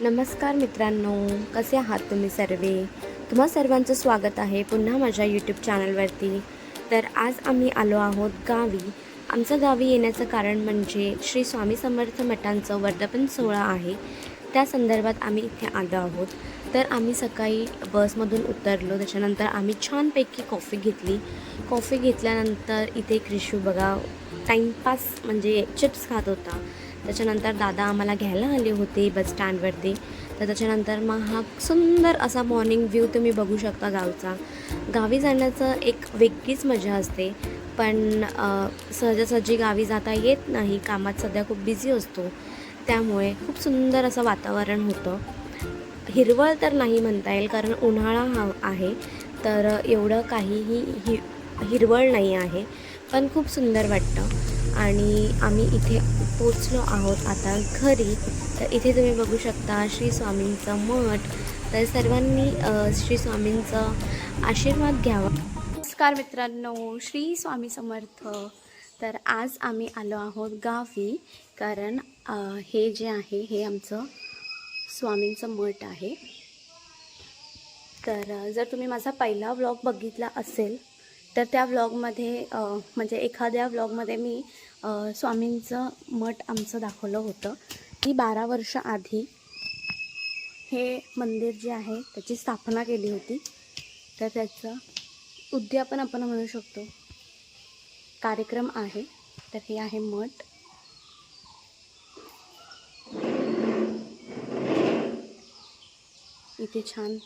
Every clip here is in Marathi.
नमस्कार मित्रांनो कसे आहात तुम्ही सर्वे? तुम्हा सर्वांचं स्वागत आहे पुन्हा माझ्या यूट्यूब चॅनलवरती तर आज आम्ही आलो आहोत गावी. आमचं गावी येण्याचं कारण म्हणजे श्री स्वामी समर्थ मठांचं वर्धापन सोहळा आहे. त्या संदर्भात आम्ही इथे आलो आहोत. तर आम्ही सकाळी बसमधून उतरलो त्याच्यानंतर आम्ही छानपैकी कॉफी घेतली. कॉफी घेतल्यानंतर इथे क्रिशू बघा टाईमपास म्हणजे चिप्स खात होता. त्याच्यानंतर दादा आम्हाला घ्यायला आले होते बस स्टँडवरती. तर त्याच्यानंतर मग हा सुंदर असा मॉर्निंग व्ह्यू तुम्ही बघू शकता गावचा. गावी जाण्याचं एक वेगळीच मजा असते. पण सहजासहजी गावी जाता येत नाही. कामात सध्या खूप बिझी असतो. त्यामुळे खूप सुंदर असं वातावरण होतं. हिरवळ तर नाही म्हणता येईल कारण उन्हाळा हा आहे. तर एवढं काहीही हि हिरवळ नाही आहे. पण खूप सुंदर वाटतं. आणि आम्ही इथे पोचलो आहोत आता घरी. तर इथे तुम्ही बघू शकता श्री स्वामींचं मठ. तर सर्वांनी श्री स्वामींचा आशीर्वाद घ्यावा. नमस्कार मित्रांनो श्री स्वामी समर्थ. तर आज आम्ही आलो आहोत गावी कारण हे जे आहे हे आमचं स्वामींचं मठ आहे. तर जर तुम्ही माझा पहिला व्लॉग बघितला असेल तर त्या व्लॉगमध्ये म्हणजे एखाद्या व्लॉगमध्ये मी स्वामींचं मठ आमचं दाखवलं होतं. की बारा वर्ष आधी हे मंदिर जे आहे त्याची स्थापना केली होती. तर त्याचं उद्यापन आपण म्हणू शकतो. कार्यक्रम आहे. तर हे आहे मठ. इथे छान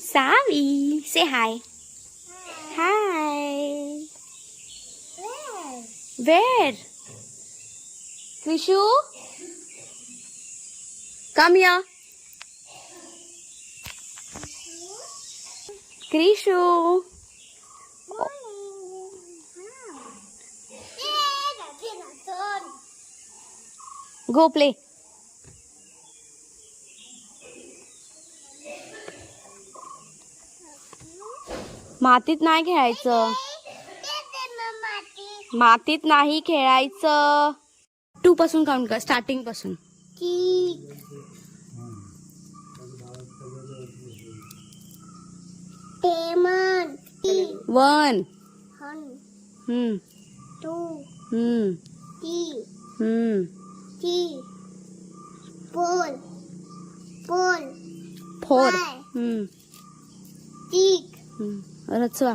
सावी से हाय हाय Where? Krishu? कम या Krishu. Go play. मातीत नाही खेळायचं मातीत नाही खेळायचं. टू पासून काउंट कर स्टार्टिंगपासून. वन. हम्म. हम्म. हम्म. फोर. tick, हम्म. रचवा.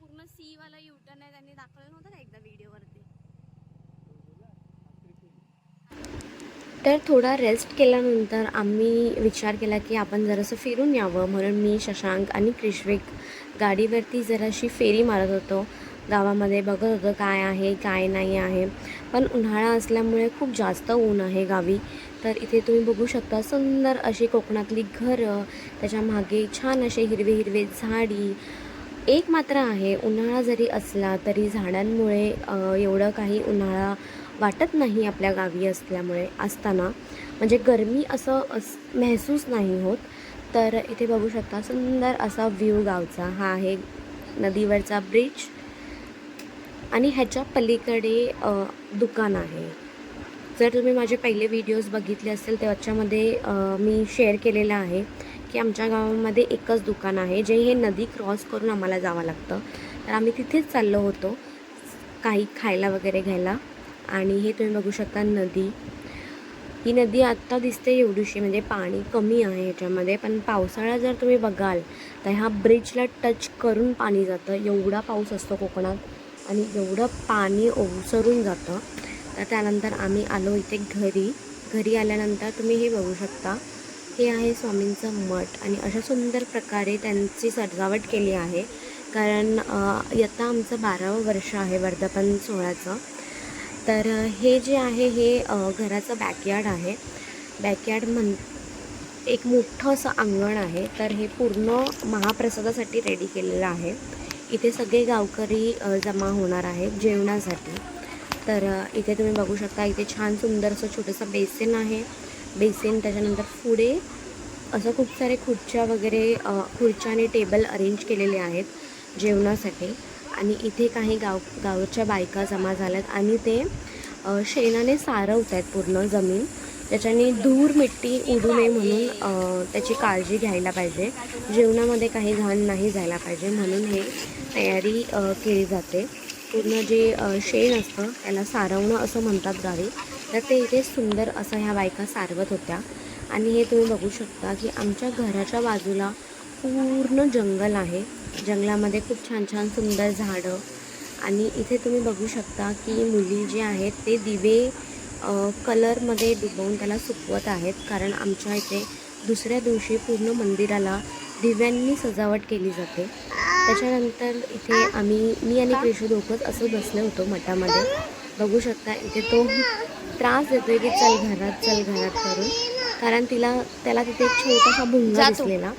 पूर्ण सी वाला यू टर्न आहे त्यांनी दाखवलं नव्हतं ना एकदा व्हिडिओवर तर थोडा रेस्ट केल्यानंतर आम्ही विचार केला की आपण जरासं फिरून यावं. म्हणून मी शशांक आणि क्रिश्विक गाडीवरती जराशी फेरी मारत होतो. गावामध्ये बघत होतं काय आहे काय नाही आहे. पण उन्हाळा असल्यामुळे खूप जास्त ऊन आहे गावी. तर इथे तुम्ही बघू शकता सुंदर अशी कोकणातली घरं. त्याच्यामागे छान असे हिरवे हिरवे झाडी. एक मात्र आहे उन्हाळा जरी असला तरी झाडांमुळे एवढं काही उन्हाळा वाटत नाही आपल्या गावी असल्यामुळे असताना. म्हणजे गरमी असं अस महसूस नाही होत. तर इथे बघू शकता सुंदर असा व्ह्यू गावचा. हा आहे नदीवरचा ब्रिज आणि ह्याच्या पलीकडे दुकान आहे. जर तुम्ही माझे पहिले व्हिडिओज बघितले असेल त्याच्यामध्ये मी शेअर केलेला आहे की आमच्या गावामध्ये एकच दुकान आहे जे हे नदी क्रॉस करून आम्हाला जावं लागतं. तर आम्ही तिथेच चाललो होतो काही खायला वगैरे घ्यायला. आणि हे तुम्ही बघू शकता नदी. ही नदी आत्ता दिसते एवढीशी म्हणजे पाणी कमी आहे याच्यामध्ये पण पावसाळा जर तुम्ही बघाल तर ह्या ब्रिजला टच करून पाणी जातं. एवढा पाऊस असतो कोकणात आणि एवढं पाणी ओसरून जातं. तर त्यानंतर आम्ही आलो इथे घरी. घरी आल्यानंतर तुम्ही हे बघू शकता. हे आहे स्वामींचं मठ आणि अशा सुंदर प्रकारे त्यांची सजावट केली आहे. कारण अ, इयत्ता आमचं बारावं वर्ष आहे वर्धापन सोहळ्याचं. तर हे जे आहे हे घराचं बॅकयार्ड आहे. बॅकयार्ड म्हण एक मोठं असं अंगण आहे. तर हे पूर्ण महाप्रसादासाठी रेडी केलेलं आहे. इथे सगळे गावकरी जमा होणार आहेत जेवणासाठी. तर इथे तुम्ही बघू शकता इथे छान सुंदर असं छोटंसं बेसिन आहे. बेसिन त्याच्यानंतर पुढे असं खूप सारे खुर्च्या वगैरे खुर्च्या आणि टेबल अरेंज केलेले आहेत जेवणासाठी. आणि इथे काही गाव गावच्या बायका जमा झाल्यात आणि ते शेणाने सारवत आहेत पूर्ण जमीन. त्याच्याने धूर मिट्टी उडू नये म्हणून त्याची काळजी घ्यायला पाहिजे. जेवणामध्ये काही घाण नाही जायला पाहिजे म्हणून हे तयारी केली जाते. पूर्ण जे शेण असतं त्याला सारवणं असं म्हणतात गावी. तर ते इथे सुंदर असं ह्या बायका सारवत होत्या. आणि हे तुम्ही बघू शकता की आमच्या घराच्या बाजूला पूर्ण जंगल आहे. जंगलामध्ये खूप छान छान सुंदर झाडं. आणि इथे तुम्ही बघू शकता की मुली जे आहेत ते दिवे कलरमध्ये डुबवून त्याला सुकवत आहेत. कारण आमच्या इथे दुसऱ्या दिवशी पूर्ण मंदिराला दिव्यांनी सजावट केली जाते. त्याच्यानंतर इथे आम्ही मी आणि पेशू दोघंच असं बसलो होतो मठामध्ये. बघू शकता इथे तो त्रास देतोय की चल घरात चल घरात करून. कारण तिला त्याला तिथे एक छोटासा भुंगा दिसलेला.